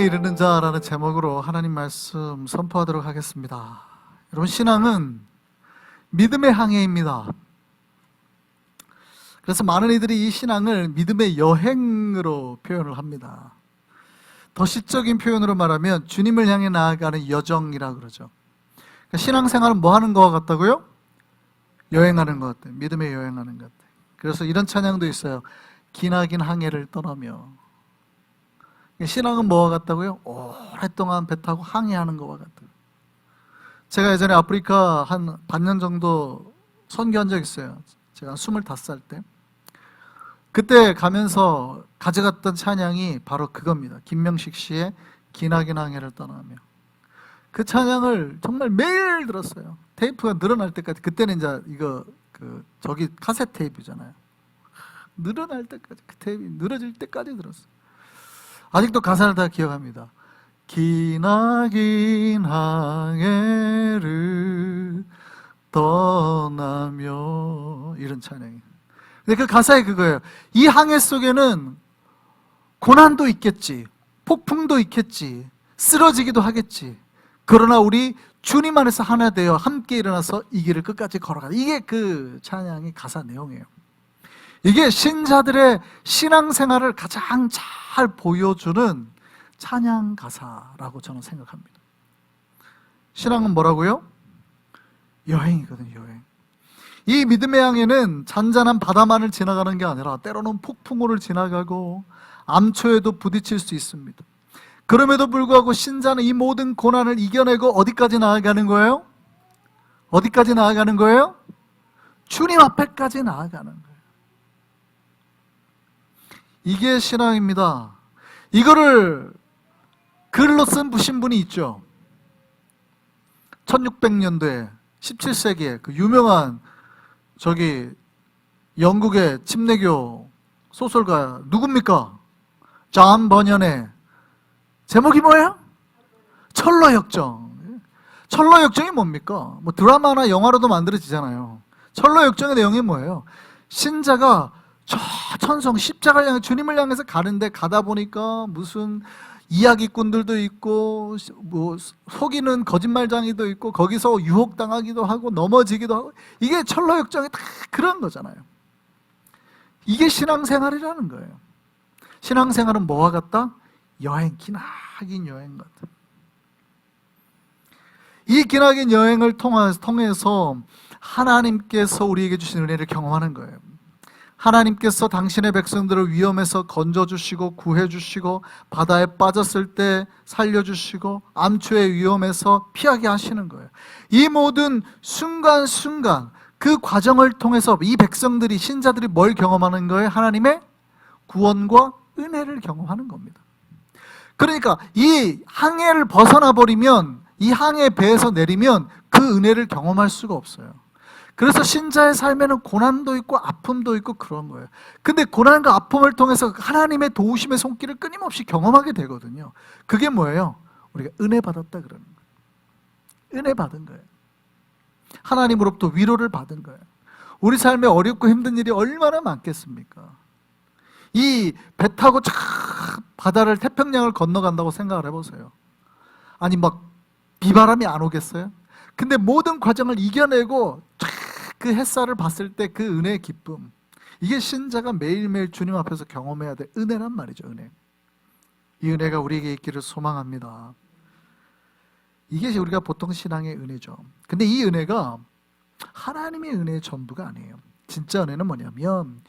이르는 자라는 제목으로 하나님 말씀 선포하도록 하겠습니다. 여러분, 신앙은 믿음의 항해입니다. 그래서 많은 이들이 이 신앙을 믿음의 여행으로 표현을 합니다. 더 시적인 표현으로 말하면 주님을 향해 나아가는 여정이라 그러죠. 그러니까 신앙생활은 뭐 하는 것 같다고요? 여행하는 것 같아요. 믿음의 여행하는 것 같아요. 그래서 이런 찬양도 있어요. 기나긴 항해를 떠나며. 신앙은 뭐와 같다고요? 오랫동안 배 타고 항해하는 것과 같아요. 제가 예전에 아프리카 한 반년 정도 선교한 적 있어요. 제가 25살 때. 그때 가면서 가져갔던 찬양이 바로 그겁니다. 김명식 씨의 기나긴 항해를 떠나며. 그 찬양을 정말 매일 들었어요. 테이프가 늘어날 때까지. 그때는 이제 이거 그 저기 카세트 테이프잖아요. 늘어날 때까지 그 테이프 늘어질 때까지 들었어요. 아직도 가사를 다 기억합니다. 기나긴 항해를 떠나며 이런 찬양이. 근데 그 가사에 그거예요. 이 항해 속에는 고난도 있겠지, 폭풍도 있겠지, 쓰러지기도 하겠지. 그러나 우리 주님 안에서 하나 되어 함께 일어나서 이 길을 끝까지 걸어가. 이게 그 찬양의 가사 내용이에요. 이게 신자들의 신앙생활을 가장 잘 보여주는 찬양 가사라고 저는 생각합니다. 신앙은 뭐라고요? 여행이거든요, 여행. 이 믿음의 항해는 잔잔한 바다만을 지나가는 게 아니라 때로는 폭풍우를 지나가고 암초에도 부딪힐 수 있습니다. 그럼에도 불구하고 신자는 이 모든 고난을 이겨내고 어디까지 나아가는 거예요? 어디까지 나아가는 거예요? 주님 앞에까지 나아가는 거예요. 이게 신앙입니다. 이거를 글로 쓴 부신 분이 있죠. 1600년도에 17세기에 그 유명한 저기 영국의 침례교 소설가 누굽니까? 존 버년의 제목이 뭐예요? 철로역정. 철로역정이 뭡니까? 뭐 드라마나 영화로도 만들어지잖아요. 철로역정의 내용이 뭐예요? 신자가 저 천성 십자가를 향해 주님을 향해서 가는데 가다 보니까 무슨 이야기꾼들도 있고 뭐 속이는 거짓말장이도 있고 거기서 유혹당하기도 하고 넘어지기도 하고 이게 철로역정이 다 그런 거잖아요. 이게 신앙생활이라는 거예요. 신앙생활은 뭐와 같다? 여행, 기나긴 여행 같아. 이 기나긴 여행을 통해서 하나님께서 우리에게 주신 은혜를 경험하는 거예요. 하나님께서 당신의 백성들을 위험에서 건져주시고 구해주시고 바다에 빠졌을 때 살려주시고 암초의 위험에서 피하게 하시는 거예요. 이 모든 순간순간 그 과정을 통해서 이 백성들이 신자들이 뭘 경험하는 거예요? 하나님의 구원과 은혜를 경험하는 겁니다. 그러니까 이 항해를 벗어나 버리면 이 항해 배에서 내리면 그 은혜를 경험할 수가 없어요. 그래서 신자의 삶에는 고난도 있고 아픔도 있고 그런 거예요. 근데 고난과 아픔을 통해서 하나님의 도우심의 손길을 끊임없이 경험하게 되거든요. 그게 뭐예요? 우리가 은혜 받았다 그러는 거예요. 은혜 받은 거예요. 하나님으로부터 위로를 받은 거예요. 우리 삶에 어렵고 힘든 일이 얼마나 많겠습니까? 이 배 타고 쫙 바다를 태평양을 건너간다고 생각을 해보세요. 아니 막 비바람이 안 오겠어요? 근데 모든 과정을 이겨내고 쫙 그 햇살을 봤을 때 그 은혜의 기쁨 이게 신자가 매일매일 주님 앞에서 경험해야 될 은혜란 말이죠 은혜 이 은혜가 우리에게 있기를 소망합니다 이게 우리가 보통 신앙의 은혜죠 근데 이 은혜가 하나님의 은혜의 전부가 아니에요 진짜 은혜는 뭐냐면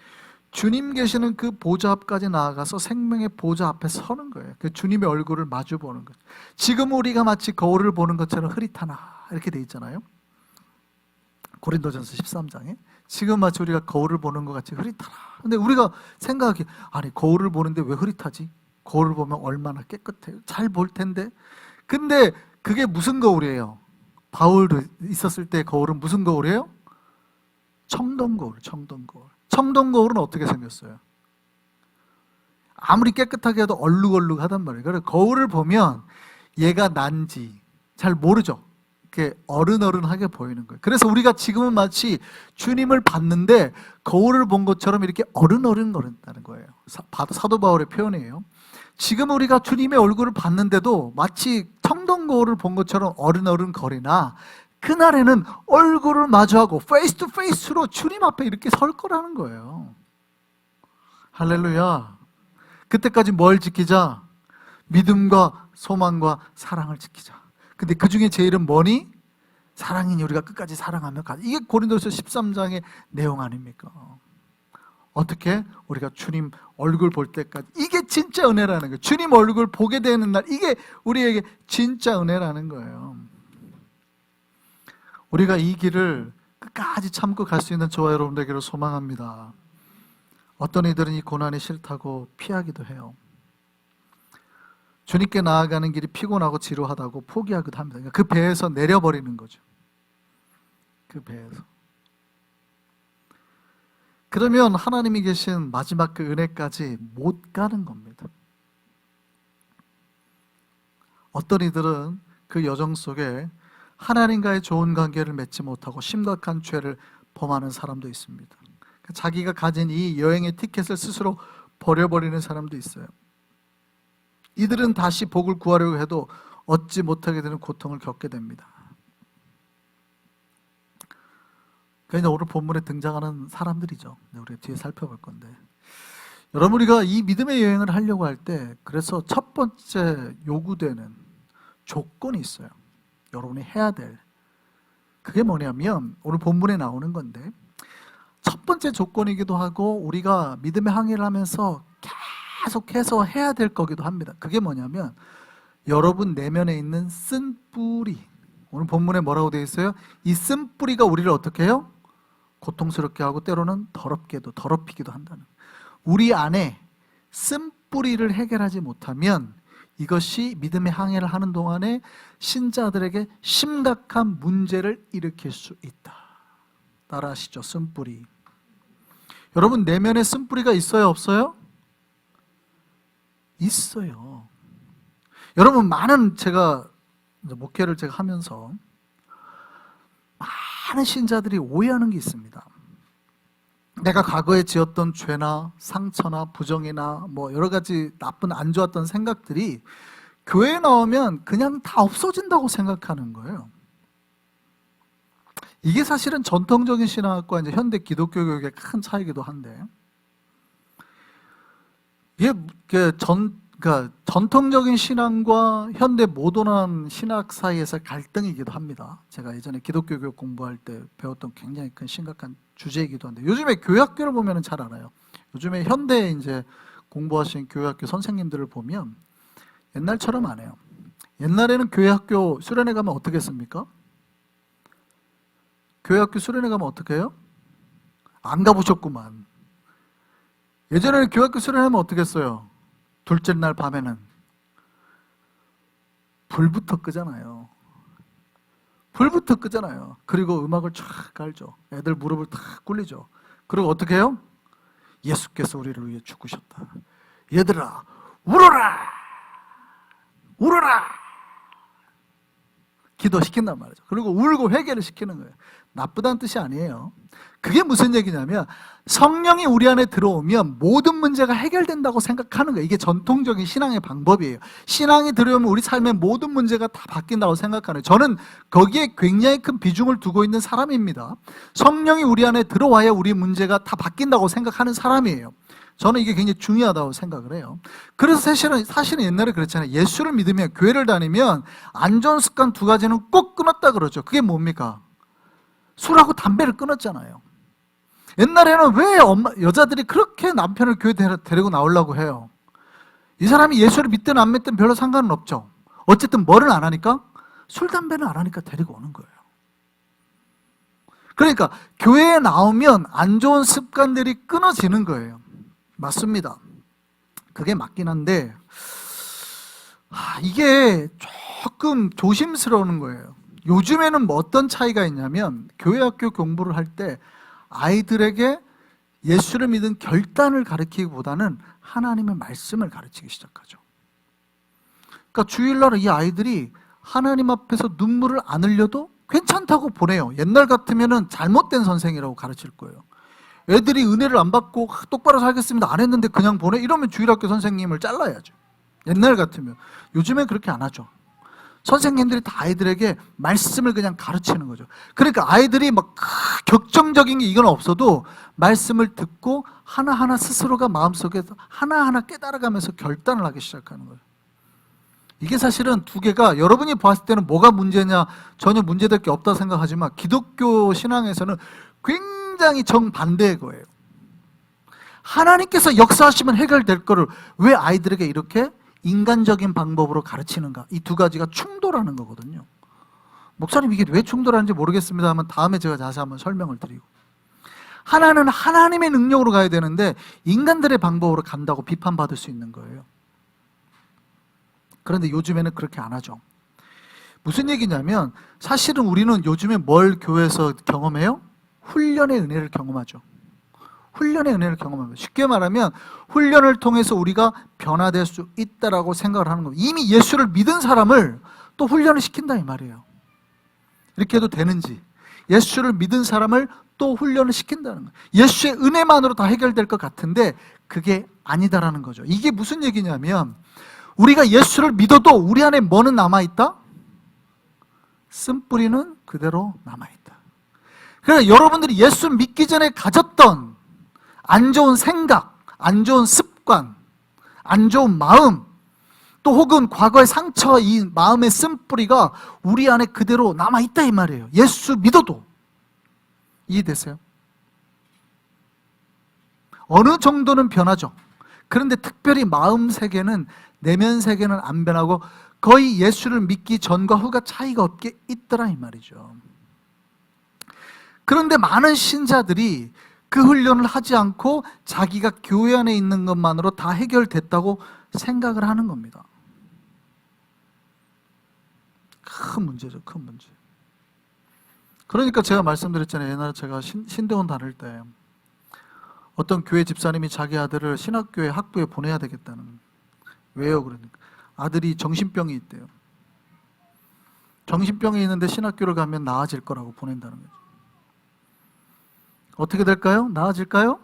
주님 계시는 그 보좌 앞까지 나아가서 생명의 보좌 앞에 서는 거예요. 그 주님의 얼굴을 마주 보는 거죠. 지금 우리가 마치 거울을 보는 것처럼 흐릿하나 이렇게 돼 있잖아요. 고린도전서 13장에 지금 마치 우리가 거울을 보는 것 같이 흐릿하나. 근데 우리가 생각하기 아니 거울을 보는데 왜 흐릿하지? 거울을 보면 얼마나 깨끗해요. 잘 볼 텐데. 근데 그게 무슨 거울이에요? 바울 있었을 때 거울은 무슨 거울이에요? 청동 거울, 청동 거울. 청동 거울은 어떻게 생겼어요? 아무리 깨끗하게 해도 얼룩얼룩하단 말이에요. 그래서 거울을 보면 얘가 난지 잘 모르죠. 이렇게 어른어른하게 보이는 거예요. 그래서 우리가 지금은 마치 주님을 봤는데 거울을 본 것처럼 이렇게 어른어른거린다는 거예요. 사, 사도 바울의 표현이에요. 지금 우리가 주님의 얼굴을 봤는데도 마치 청동 거울을 본 것처럼 어른어른 거리나 그날에는 얼굴을 마주하고 페이스 투 페이스로 주님 앞에 이렇게 설 거라는 거예요. 할렐루야. 그때까지 뭘 지키자? 믿음과 소망과 사랑을 지키자. 근데 그 중에 제일은 뭐니? 사랑이니 우리가 끝까지 사랑하며 가. 이게 고린도서 13장의 내용 아닙니까? 어떻게 우리가 주님 얼굴 볼 때까지 이게 진짜 은혜라는 거예요. 주님 얼굴 보게 되는 날 이게 우리에게 진짜 은혜라는 거예요. 우리가 이 길을 끝까지 참고 갈 수 있는 저와 여러분들에게로 소망합니다. 어떤 이들은 이 고난이 싫다고 피하기도 해요. 주님께 나아가는 길이 피곤하고 지루하다고 포기하기도 합니다. 그러니까 그 배에서 내려버리는 거죠. 그 배에서. 그러면 하나님이 계신 마지막 그 은혜까지 못 가는 겁니다. 어떤 이들은 그 여정 속에 하나님과의 좋은 관계를 맺지 못하고 심각한 죄를 범하는 사람도 있습니다. 자기가 가진 이 여행의 티켓을 스스로 버려버리는 사람도 있어요. 이들은 다시 복을 구하려고 해도 얻지 못하게 되는 고통을 겪게 됩니다. 그러니까 오늘 본문에 등장하는 사람들이죠. 네, 우리 뒤에 살펴볼 건데. 여러분 우리가 이 믿음의 여행을 하려고 할 때 그래서 첫 번째 요구되는 조건이 있어요. 여러분이 해야 될 그게 뭐냐면 오늘 본문에 나오는 건데 첫 번째 조건이기도 하고 우리가 믿음의 항해를 하면서 계속해서 해야 될 거기도 합니다. 그게 뭐냐면 여러분 내면에 있는 쓴 뿌리 오늘 본문에 뭐라고 되어 있어요? 이 쓴 뿌리가 우리를 어떻게 해요? 고통스럽게 하고 때로는 더럽게도 더럽히기도 한다는 우리 안에 쓴 뿌리를 해결하지 못하면 이것이 믿음의 항해를 하는 동안에 신자들에게 심각한 문제를 일으킬 수 있다. 따라하시죠. 쓴뿌리. 여러분 내면에 쓴뿌리가 있어요, 없어요? 있어요. 여러분 많은 제가 목회를 제가 하면서 많은 신자들이 오해하는 게 있습니다. 내가 과거에 지었던 죄나 상처나 부정이나 뭐 여러 가지 나쁜 안 좋았던 생각들이 교회에 나오면 그냥 다 없어진다고 생각하는 거예요. 이게 사실은 전통적인 신학과 이제 현대 기독교 교육의 큰 차이기도 한데 이게 그전 그러니까 전통적인 신앙과 현대 모던한 신학 사이에서 갈등이기도 합니다. 제가 예전에 기독교 교육 공부할 때 배웠던 굉장히 큰 심각한 주제이기도 한데 요즘에 교학교를 보면은 잘 알아요. 요즘에 현대 이제 공부하신 교회학교 선생님들을 보면 옛날처럼 안 해요. 옛날에는 교회학교 수련회 가면 어떻게 했습니까? 교회학교 수련회 가면 어떻게 해요? 안 가보셨구만. 예전에는 교회학교 수련회면 어떻게 했어요? 둘째 날 밤에는 불부터 끄잖아요. 불부터 끄잖아요. 그리고 음악을 쫙 깔죠. 애들 무릎을 탁 꿇리죠. 그리고 어떻게 해요? 예수께서 우리를 위해 죽으셨다. 얘들아, 울어라! 울어라! 기도시킨단 말이죠. 그리고 울고 회개를 시키는 거예요. 나쁘다는 뜻이 아니에요. 그게 무슨 얘기냐면 성령이 우리 안에 들어오면 모든 문제가 해결된다고 생각하는 거예요. 이게 전통적인 신앙의 방법이에요. 신앙이 들어오면 우리 삶의 모든 문제가 다 바뀐다고 생각하는 거예요. 저는 거기에 굉장히 큰 비중을 두고 있는 사람입니다. 성령이 우리 안에 들어와야 우리 문제가 다 바뀐다고 생각하는 사람이에요. 저는 이게 굉장히 중요하다고 생각을 해요. 그래서 사실은, 사실은 옛날에 그랬잖아요. 예수를 믿으면, 교회를 다니면 안 좋은 습관 두 가지는 꼭 끊었다 그러죠. 그게 뭡니까? 술하고 담배를 끊었잖아요. 옛날에는 왜 엄마, 여자들이 그렇게 남편을 교회 데리고 나오려고 해요? 이 사람이 예수를 믿든 안 믿든 별로 상관은 없죠. 어쨌든 뭐를 안 하니까? 술, 담배는 안 하니까 데리고 오는 거예요. 그러니까 교회에 나오면 안 좋은 습관들이 끊어지는 거예요. 맞습니다. 그게 맞긴 한데, 아, 이게 조금 조심스러운 거예요. 요즘에는 뭐 어떤 차이가 있냐면, 교회 학교 공부를 할 때 아이들에게 예수를 믿은 결단을 가르치기보다는 하나님의 말씀을 가르치기 시작하죠. 그러니까 주일날 이 아이들이 하나님 앞에서 눈물을 안 흘려도 괜찮다고 보내요. 옛날 같으면 잘못된 선생이라고 가르칠 거예요. 애들이 은혜를 안 받고 똑바로 살겠습니다 안 했는데 그냥 보내 이러면 주일학교 선생님을 잘라야죠. 옛날 같으면 요즘엔 그렇게 안 하죠. 선생님들이 다 아이들에게 말씀을 그냥 가르치는 거죠. 그러니까 아이들이 막 격정적인 게 이건 없어도 말씀을 듣고 하나하나 스스로가 마음속에서 하나하나 깨달아가면서 결단을 하기 시작하는 거예요. 이게 사실은 두 개가 여러분이 봤을 때는 뭐가 문제냐 전혀 문제될 게 없다 생각하지만 기독교 신앙에서는 굉장히 정반대의 거예요. 하나님께서 역사하시면 해결될 거를 왜 아이들에게 이렇게 인간적인 방법으로 가르치는가? 이 두 가지가 충돌하는 거거든요. 목사님 이게 왜 충돌하는지 모르겠습니다만 다음에 제가 자세히 한번 설명을 드리고 하나는 하나님의 능력으로 가야 되는데 인간들의 방법으로 간다고 비판받을 수 있는 거예요. 그런데 요즘에는 그렇게 안 하죠. 무슨 얘기냐면 사실은 우리는 요즘에 뭘 교회에서 경험해요? 훈련의 은혜를 경험하죠. 훈련의 은혜를 경험합니다. 쉽게 말하면 훈련을 통해서 우리가 변화될 수 있다라고 생각을 하는 겁니다. 이미 예수를 믿은 사람을 또 훈련을 시킨다 이 말이에요. 이렇게 해도 되는지 예수를 믿은 사람을 또 훈련을 시킨다는 거예요. 예수의 은혜만으로 다 해결될 것 같은데 그게 아니다라는 거죠. 이게 무슨 얘기냐면 우리가 예수를 믿어도 우리 안에 뭐는 남아 있다? 쓴뿌리는 그대로 남아 있다. 그러니까 여러분들이 예수 믿기 전에 가졌던 안 좋은 생각, 안 좋은 습관, 안 좋은 마음, 또 혹은 과거의 상처, 이 마음의 쓴뿌리가 우리 안에 그대로 남아있다 이 말이에요. 예수 믿어도. 이해되세요? 어느 정도는 변하죠. 그런데 특별히 마음 세계는, 내면 세계는 안 변하고 거의 예수를 믿기 전과 후가 차이가 없게 있더라 이 말이죠. 그런데 많은 신자들이 그 훈련을 하지 않고 자기가 교회 안에 있는 것만으로 다 해결됐다고 생각을 하는 겁니다. 큰 문제죠, 큰 문제. 그러니까 제가 말씀드렸잖아요. 옛날에 제가 신, 신대원 다닐 때 어떤 교회 집사님이 자기 아들을 신학교에 학부에 보내야 되겠다는 왜요? 그러니까 아들이 정신병이 있대요. 정신병이 있는데 신학교를 가면 나아질 거라고 보낸다는 거죠. 어떻게 될까요? 나아질까요?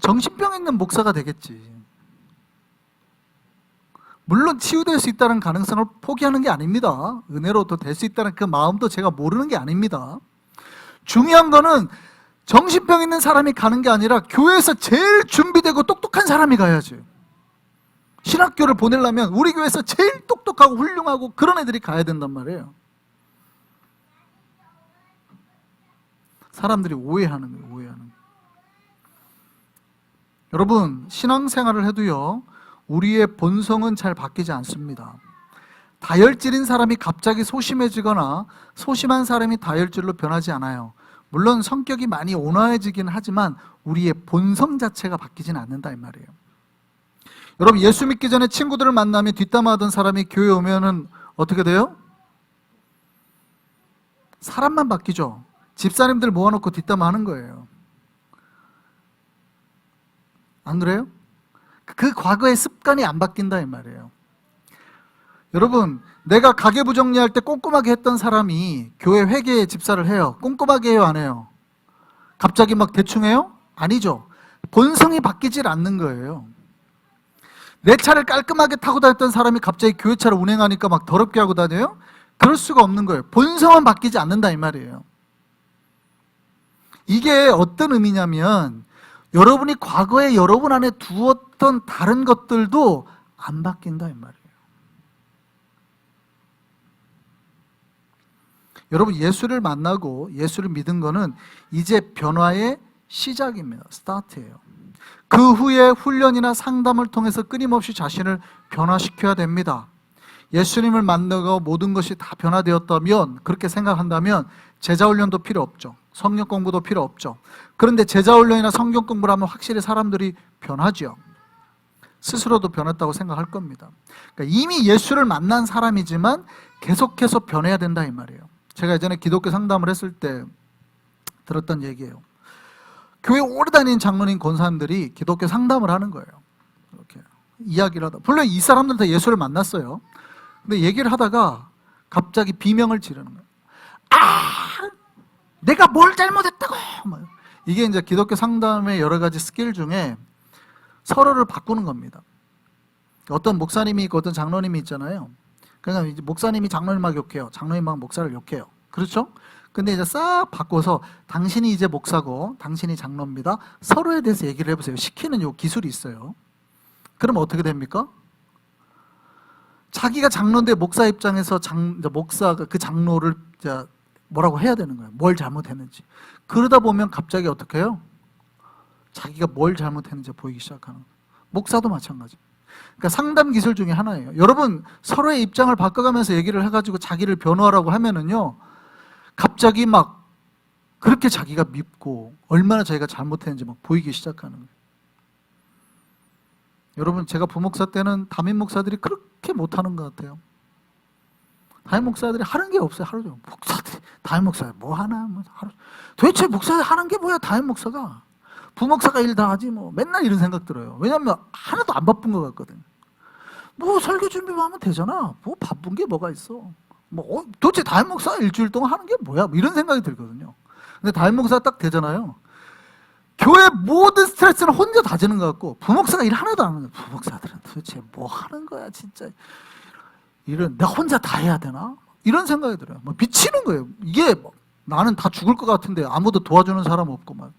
정신병 있는 목사가 되겠지. 물론 치유될 수 있다는 가능성을 포기하는 게 아닙니다. 은혜로도 될 수 있다는 그 마음도 제가 모르는 게 아닙니다. 중요한 거는 정신병 있는 사람이 가는 게 아니라 교회에서 제일 준비되고 똑똑한 사람이 가야지. 신학교를 보내려면 우리 교회에서 제일 똑똑하고 훌륭하고 그런 애들이 가야 된단 말이에요. 사람들이 오해하는 거예요, 오해하는. 여러분, 신앙생활을 해도요, 우리의 본성은 잘 바뀌지 않습니다. 다혈질인 사람이 갑자기 소심해지거나 소심한 사람이 다혈질로 변하지 않아요. 물론 성격이 많이 온화해지긴 하지만 우리의 본성 자체가 바뀌진 않는다 이 말이에요. 여러분 예수 믿기 전에 친구들을 만나면 뒷담화하던 사람이 교회 오면은 어떻게 돼요? 사람만 바뀌죠. 집사님들 모아놓고 뒷담화하는 거예요. 안 그래요? 그 과거의 습관이 안 바뀐다 이 말이에요. 여러분, 내가 가계부 정리할 때 꼼꼼하게 했던 사람이 교회 회계 집사를 해요. 꼼꼼하게 해요, 안 해요? 갑자기 막 대충 해요? 아니죠. 본성이 바뀌질 않는 거예요. 내 차를 깔끔하게 타고 다녔던 사람이 갑자기 교회 차를 운행하니까 막 더럽게 하고 다녀요? 그럴 수가 없는 거예요. 본성은 바뀌지 않는다 이 말이에요. 이게 어떤 의미냐면 여러분이 과거에 여러분 안에 두었던 다른 것들도 안 바뀐다 이 말이에요. 여러분 예수를 만나고 예수를 믿은 거는 이제 변화의 시작입니다. 스타트예요. 그 후에 훈련이나 상담을 통해서 끊임없이 자신을 변화시켜야 됩니다. 예수님을 만나고 모든 것이 다 변화되었다면 그렇게 생각한다면 제자 훈련도 필요 없죠. 성경 공부도 필요 없죠. 그런데 제자 훈련이나 성경 공부를 하면 확실히 사람들이 변하죠. 스스로도 변했다고 생각할 겁니다. 그러니까 이미 예수를 만난 사람이지만 계속해서 변해야 된다 이 말이에요. 제가 예전에 기독교 상담을 했을 때 들었던 얘기예요. 교회 오래 다닌 장로님 권사님들이 기독교 상담을 하는 거예요. 이렇게 이야기를 하다. 물론 이 사람들 다 예수를 만났어요. 근데 얘기를 하다가 갑자기 비명을 지르는 거예요. 아, 내가 뭘 잘못했다고. 막. 이게 이제 기독교 상담의 여러 가지 스킬 중에 서로를 바꾸는 겁니다. 어떤 목사님이 있고 어떤 장로님이 있잖아요. 그러니까 이제 목사님이 장로님 막 욕해요. 장로님 막 목사를 욕해요. 그렇죠? 근데 이제 싹 바꿔서 당신이 이제 목사고 당신이 장로입니다. 서로에 대해서 얘기를 해보세요. 시키는 요 기술이 있어요. 그럼 어떻게 됩니까? 자기가 장로인데 목사 입장에서 장, 목사가 그 장로를 뭐라고 해야 되는 거예요. 뭘 잘못했는지. 그러다 보면 갑자기 어떻게 해요? 자기가 뭘 잘못했는지 보이기 시작하는 거예요. 목사도 마찬가지. 그러니까 상담 기술 중에 하나예요. 여러분 서로의 입장을 바꿔가면서 얘기를 해가지고 자기를 변호하라고 하면은요, 갑자기 막 그렇게 자기가 밉고 얼마나 자기가 잘못했는지 막 보이기 시작하는 거예요. 여러분 제가 부목사 때는 담임 목사들이 그렇게 못하는 것 같아요. 담임 목사들이 하는 게 없어요. 하루 종일 목사들이 담임 목사 뭐 하나 뭐 하루 도대체 목사 하는 게 뭐야 담임 목사가 부목사가 일 다 하지 뭐 맨날 이런 생각 들어요. 왜냐하면 하나도 안 바쁜 것 같거든. 뭐 설교 준비만 하면 되잖아. 뭐 바쁜 게 뭐가 있어. 뭐 어, 도대체 담임 목사 일주일 동안 하는 게 뭐야? 뭐 이런 생각이 들거든요. 근데 담임 목사 딱 되잖아요. 교회 모든 스트레스는 혼자 다 지는 것 같고 부목사가 일 하나도 안 하는. 부목사들은 도대체 뭐 하는 거야 진짜. 이런 내가 혼자 다 해야 되나? 이런 생각이 들어요. 뭐 미치는 거예요. 이게 뭐 나는 다 죽을 것 같은데 아무도 도와주는 사람 없고 막.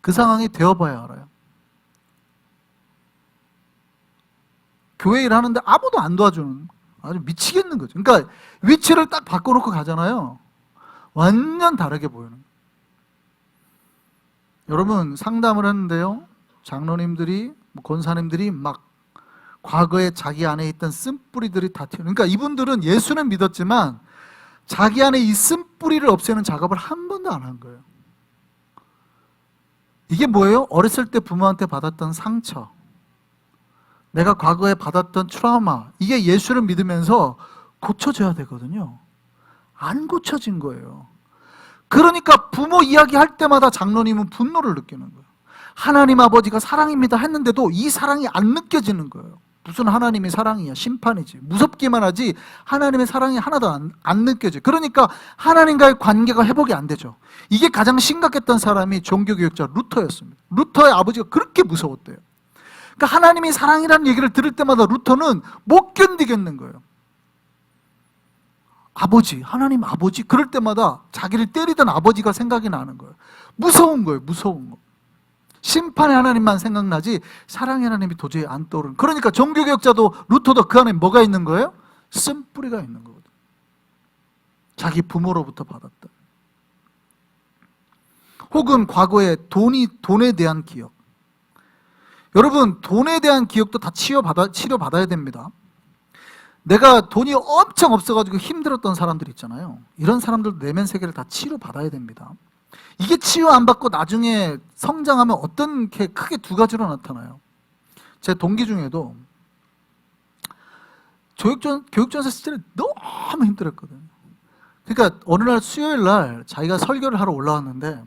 그 상황이 되어봐야 알아요. 교회 일 하는데 아무도 안 도와주는 아주 미치겠는 거죠. 그러니까 위치를 딱 바꿔놓고 가잖아요. 완전 다르게 보이는. 여러분 상담을 했는데요. 장로님들이 뭐 권사님들이 막 과거에 자기 안에 있던 쓴뿌리들이 다 튀어. 그러니까 이분들은 예수는 믿었지만 자기 안에 이 쓴뿌리를 없애는 작업을 한 번도 안 한 거예요. 이게 뭐예요? 어렸을 때 부모한테 받았던 상처. 내가 과거에 받았던 트라우마. 이게 예수를 믿으면서 고쳐져야 되거든요. 안 고쳐진 거예요. 그러니까 부모 이야기 할 때마다 장로님은 분노를 느끼는 거예요. 하나님 아버지가 사랑입니다 했는데도 이 사랑이 안 느껴지는 거예요. 무슨 하나님이 사랑이야? 심판이지. 무섭기만 하지 하나님의 사랑이 하나도 안, 안 느껴져. 그러니까 하나님과의 관계가 회복이 안 되죠. 이게 가장 심각했던 사람이 종교교육자 루터였습니다. 루터의 아버지가 그렇게 무서웠대요. 그러니까 하나님이 사랑이라는 얘기를 들을 때마다 루터는 못 견디겠는 거예요. 아버지 하나님 아버지? 그럴 때마다 자기를 때리던 아버지가 생각이 나는 거예요. 무서운 거예요 무서운 거 심판의 하나님만 생각나지 사랑의 하나님이 도저히 안 떠오르는. 그러니까 종교개혁자도 루터도 그 안에 뭐가 있는 거예요? 쓴뿌리가 있는 거거든. 자기 부모로부터 받았다 혹은 과거에 돈이 돈에 대한 기억. 여러분 돈에 대한 기억도 다 치료받아, 치료받아야 됩니다. 내가 돈이 엄청 없어가지고 힘들었던 사람들 있잖아요. 이런 사람들도 내면 세계를 다 치료받아야 됩니다 이게 치유 안 받고 나중에 성장하면 어떤 게 크게 두 가지로 나타나요. 제 동기 중에도 교육전, 교육전사 시절에 너무 힘들었거든요. 그러니까 어느 날 수요일 날 자기가 설교를 하러 올라왔는데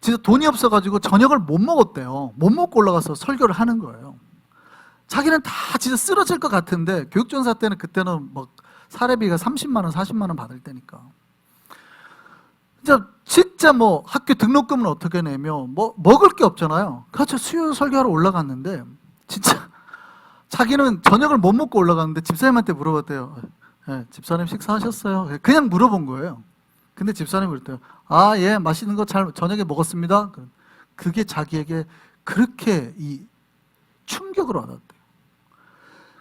진짜 돈이 없어가지고 저녁을 못 먹었대요. 못 먹고 올라가서 설교를 하는 거예요. 자기는 다 진짜 쓰러질 것 같은데 교육전사 때는 그때는 막 사례비가 30만 원, 40만 원 받을 때니까. 진짜 진짜 뭐 학교 등록금은 어떻게 내며 뭐 먹을 게 없잖아요. 그렇죠. 수요 설교하러 올라갔는데 진짜 자기는 저녁을 못 먹고 올라갔는데 집사님한테 물어봤대요. 예, 집사님 식사하셨어요? 그냥 물어본 거예요. 근데 집사님이 그랬대요. 아, 예, 맛있는 거 잘 저녁에 먹었습니다. 그게 자기에게 그렇게 이 충격을 받았대요.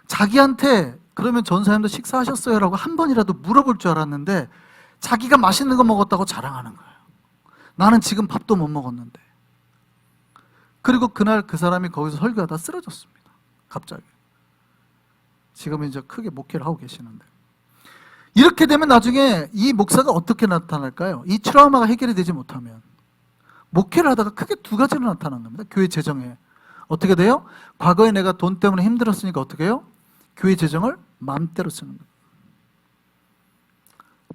자기한테 그러면 전사님도 식사하셨어요? 라고 한 번이라도 물어볼 줄 알았는데 자기가 맛있는 거 먹었다고 자랑하는 거예요. 나는 지금 밥도 못 먹었는데. 그리고 그날 그 사람이 거기서 설교하다 쓰러졌습니다. 갑자기. 지금은 이제 크게 목회를 하고 계시는데. 이렇게 되면 나중에 이 목사가 어떻게 나타날까요? 이 트라우마가 해결이 되지 못하면. 목회를 하다가 크게 두 가지로 나타난 겁니다. 교회 재정에. 어떻게 돼요? 과거에 내가 돈 때문에 힘들었으니까 어떻게 해요? 교회 재정을 마음대로 쓰는 거예요.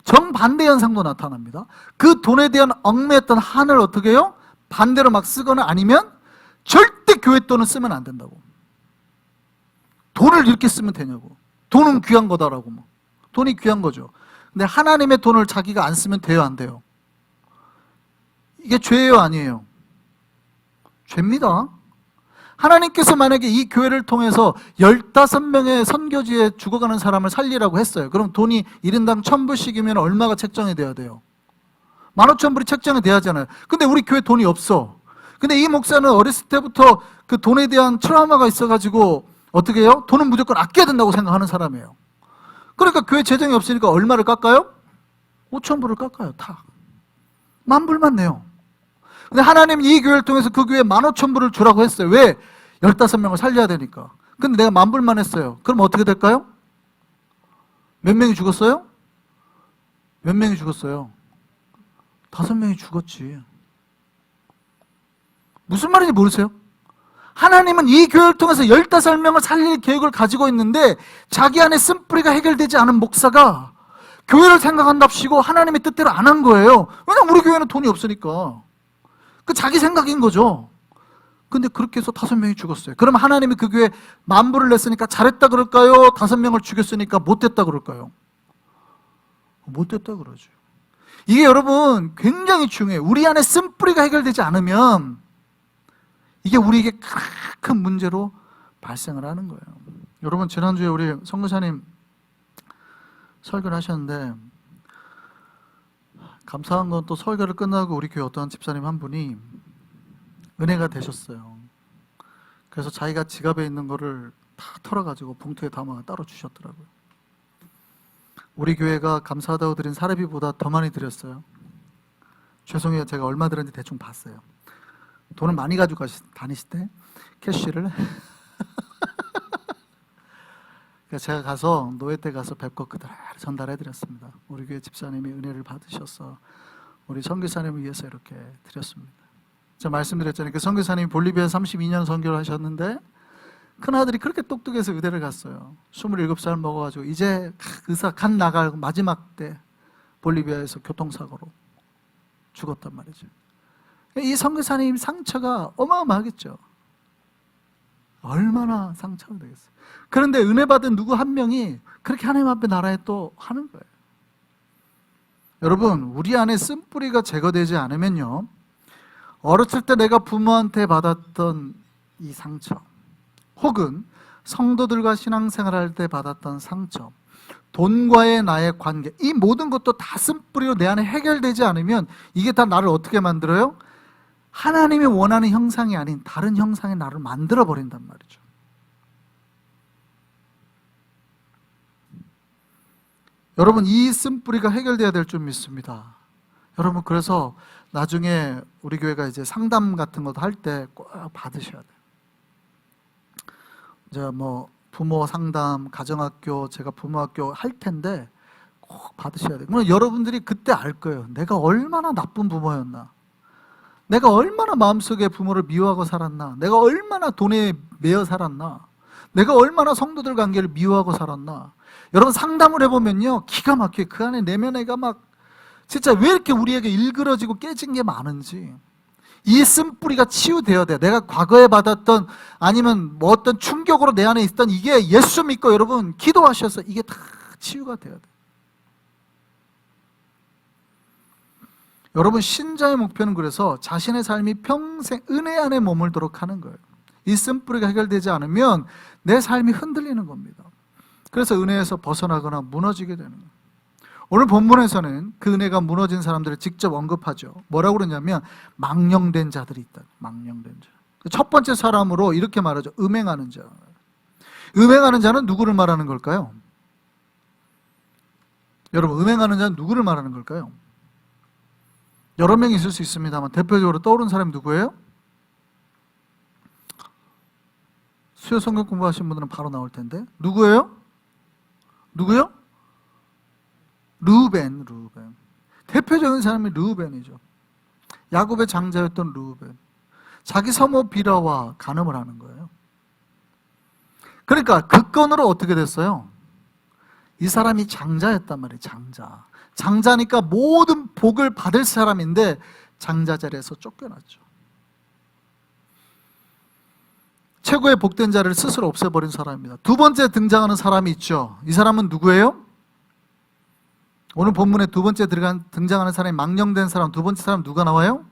정반대 현상도 나타납니다. 그 돈에 대한 얽매였던 한을 어떻게 해요? 반대로 막 쓰거나 아니면 절대 교회 돈은 쓰면 안 된다고. 돈을 이렇게 쓰면 되냐고. 돈은 귀한 거다라고. 뭐. 돈이 귀한 거죠. 근데 하나님의 돈을 자기가 안 쓰면 돼요, 안 돼요? 이게 죄예요, 아니에요? 죄입니다. 하나님께서 만약에 이 교회를 통해서 15명의 선교지에 죽어가는 사람을 살리라고 했어요. 그럼 돈이 1인당 1000불씩이면 얼마가 책정이 돼야 돼요? 15,000불이 책정이 돼야 하잖아요. 근데 우리 교회 돈이 없어. 근데 이 목사는 어렸을 때부터 그 돈에 대한 트라우마가 있어가지고 어떻게 해요? 돈은 무조건 아껴야 된다고 생각하는 사람이에요. 그러니까 교회 재정이 없으니까 얼마를 깎아요? 5,000불을 깎아요, 다. 만 불만 내요. 근데 하나님이 이 교회를 통해서 그 교회에 15,000불을 주라고 했어요. 왜? 15명을 살려야 되니까. 근데 내가 만 불만 했어요. 그럼 어떻게 될까요? 몇 명이 죽었어요? 몇 명이 죽었어요? 다섯 명이 죽었지. 무슨 말인지 모르세요? 하나님은 이 교회를 통해서 15명을 살릴 계획을 가지고 있는데 자기 안에 쓴뿌리가 해결되지 않은 목사가 교회를 생각한답시고 하나님의 뜻대로 안 한 거예요. 왜냐면 우리 교회는 돈이 없으니까. 그 자기 생각인 거죠. 근데 그렇게 해서 다섯 명이 죽었어요. 그럼 하나님이 그 교회 만불을 냈으니까 잘했다 그럴까요? 다섯 명을 죽였으니까 못됐다 그럴까요? 못됐다 그러죠. 이게 여러분 굉장히 중요해요. 우리 안에 쓴뿌리가 해결되지 않으면 이게 우리에게 큰 문제로 발생을 하는 거예요. 여러분 지난주에 우리 성교사님 설교를 하셨는데 감사한 건 또 설교를 끝나고 우리 교회 어떤 집사님 한 분이 은혜가 되셨어요. 그래서 자기가 지갑에 있는 거를 다 털어가지고 봉투에 담아 따로 주셨더라고요. 우리 교회가 감사하다고 드린 사례비보다 더 많이 드렸어요. 죄송해요. 제가 얼마 드렸는지 대충 봤어요. 돈을 많이 가지고 다니실 때 캐시를 제가 가서 노예 때 가서 뵙고 그대로 전달해 드렸습니다. 우리 교회 집사님이 은혜를 받으셔서 우리 선교사님을 위해서 이렇게 드렸습니다. 제가 말씀드렸잖아요. 그 선교사님이 볼리비아 32년 선교를 하셨는데 큰 아들이 그렇게 똑똑해서 의대를 갔어요. 27살 먹어가지고 이제 의사 간 나갈 마지막 때 볼리비아에서 교통사고로 죽었단 말이죠. 이 선교사님 상처가 어마어마하겠죠. 얼마나 상처가 되겠어요. 그런데 은혜 받은 누구 한 명이 그렇게 하나님 앞에 나라에 또 하는 거예요. 여러분, 우리 안에 쓴뿌리가 제거되지 않으면요. 어렸을 때 내가 부모한테 받았던 이 상처, 혹은 성도들과 신앙생활 할 때 받았던 상처, 돈과의 나의 관계, 이 모든 것도 다 쓴뿌리로 내 안에 해결되지 않으면 이게 다 나를 어떻게 만들어요? 하나님이 원하는 형상이 아닌 다른 형상의 나를 만들어 버린단 말이죠. 여러분 이 쓴뿌리가 해결돼야 될 줄 믿습니다. 여러분 그래서 나중에 우리 교회가 이제 상담 같은 것도 할 때 꼭 받으셔야 돼요. 이제 뭐 부모 상담, 가정학교, 제가 부모학교 할 텐데 꼭 받으셔야 돼요. 그럼 여러분들이 그때 알 거예요. 내가 얼마나 나쁜 부모였나. 내가 얼마나 마음속에 부모를 미워하고 살았나? 내가 얼마나 돈에 매여 살았나? 내가 얼마나 성도들 관계를 미워하고 살았나? 여러분 상담을 해보면요 기가 막혀요. 그 안에 내면애가 막 진짜 왜 이렇게 우리에게 일그러지고 깨진 게 많은지 이 쓴뿌리가 치유되어야 돼. 내가 과거에 받았던 아니면 뭐 어떤 충격으로 내 안에 있던 이게 예수 믿고 여러분 기도하셔서 이게 다 치유가 돼야 돼. 여러분 신자의 목표는 그래서 자신의 삶이 평생 은혜 안에 머물도록 하는 거예요. 이 쓴뿌리가 해결되지 않으면 내 삶이 흔들리는 겁니다. 그래서 은혜에서 벗어나거나 무너지게 되는 거예요. 오늘 본문에서는 그 은혜가 무너진 사람들을 직접 언급하죠. 뭐라고 그러냐면 망령된 자들이 있다. 망령된 자. 첫 번째 사람으로 이렇게 말하죠. 음행하는 자. 음행하는 자는 누구를 말하는 걸까요? 여러분, 음행하는 자는 누구를 말하는 걸까요? 여러 명이 있을 수 있습니다만 대표적으로 떠오르는 사람이 누구예요? 수요 성경 공부하신 분들은 바로 나올 텐데 누구예요? 누구요? 루벤, 루벤. 대표적인 사람이 루벤이죠. 야곱의 장자였던 루벤. 자기 서모 비라와 간음을 하는 거예요. 그러니까 그 건으로 어떻게 됐어요? 이 사람이 장자였단 말이에요, 장자. 장자니까 모든 복을 받을 사람인데 장자 자리에서 쫓겨났죠. 최고의 복된 자를 스스로 없애버린 사람입니다. 두 번째 등장하는 사람이 있죠. 이 사람은 누구예요? 오늘 본문에 두 번째 들어간 등장하는 사람이 망령된 사람, 두 번째 사람 누가 나와요?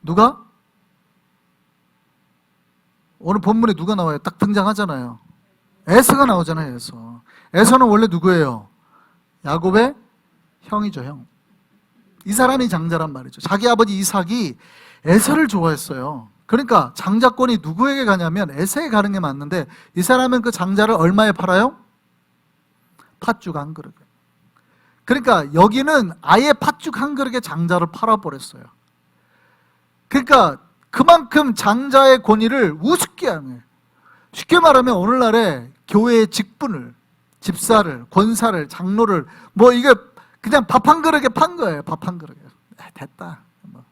누가? 오늘 본문에 누가 나와요? 딱 등장하잖아요. 에서가 나오잖아요. 에서. 에서는 원래 누구예요? 야곱의 형이죠, 형. 이 사람이 장자란 말이죠. 자기 아버지 이삭이 에서를 좋아했어요. 그러니까 장자권이 누구에게 가냐면 에서에 가는 게 맞는데 이 사람은 그 장자를 얼마에 팔아요? 팥죽 한 그릇. 그러니까 여기는 아예 팥죽 한 그릇에 장자를 팔아버렸어요. 그러니까 그만큼 장자의 권위를 우습게 하는 거예요. 쉽게 말하면 오늘날에 교회의 직분을, 집사를, 권사를, 장로를 뭐 이게 그냥 밥 한 그릇에 판 거예요. 밥 한 그릇에. 아, 됐다. 뭐.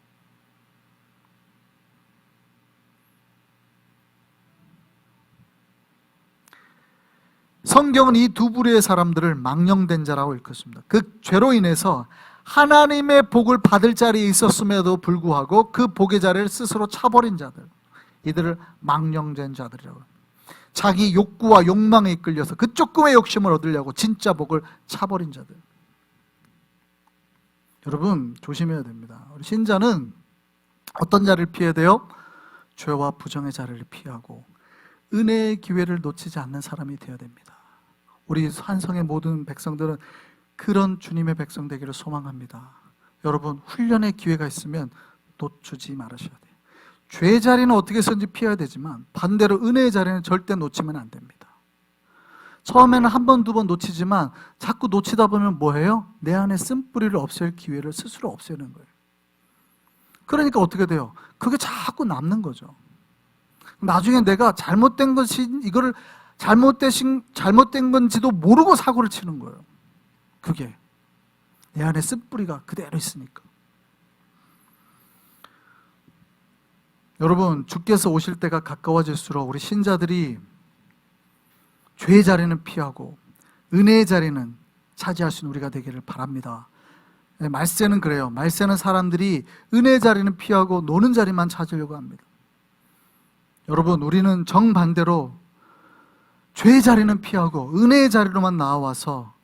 성경은 이 두 부류의 사람들을 망령된 자라고 일컫습니다. 그 죄로 인해서 하나님의 복을 받을 자리에 있었음에도 불구하고 그 복의 자리를 스스로 차버린 자들, 이들을 망령된 자들이라고 합니다. 자기 욕구와 욕망에 이끌려서 그 조금의 욕심을 얻으려고 진짜 복을 차버린 자들. 여러분 조심해야 됩니다. 우리 신자는 어떤 자리를 피해야 돼요? 죄와 부정의 자리를 피하고 은혜의 기회를 놓치지 않는 사람이 되어야 됩니다. 우리 한성의 모든 백성들은 그런 주님의 백성 되기를 소망합니다. 여러분 훈련의 기회가 있으면 놓치지 말으셔야 돼요. 죄의 자리는 어떻게 해서든지 피해야 되지만 반대로 은혜의 자리는 절대 놓치면 안 됩니다. 처음에는 한 번, 두 번 놓치지만 자꾸 놓치다 보면 뭐예요? 내 안에 쓴뿌리를 없앨 기회를 스스로 없애는 거예요. 그러니까 어떻게 돼요? 그게 자꾸 남는 거죠. 나중에 내가 잘못된 것이 이거를 잘못되신 잘못된 건지도 모르고 사고를 치는 거예요. 그게 내 안에 쓴뿌리가 그대로 있으니까. 여러분 주께서 오실 때가 가까워질수록 우리 신자들이 죄의 자리는 피하고 은혜의 자리는 차지할 수 있는 우리가 되기를 바랍니다. 네, 말세는 그래요. 말세는 사람들이 은혜의 자리는 피하고 노는 자리만 찾으려고 합니다. 여러분 우리는 정반대로 죄의 자리는 피하고 은혜의 자리로만 나와서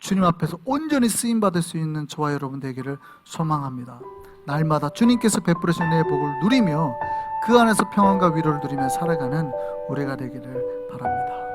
주님 앞에서 온전히 쓰임 받을 수 있는 저와 여러분 되기를 소망합니다. 날마다 주님께서 베풀으신 은혜의 복을 누리며 그 안에서 평안과 위로를 누리며 살아가는 우리가 되기를 바랍니다.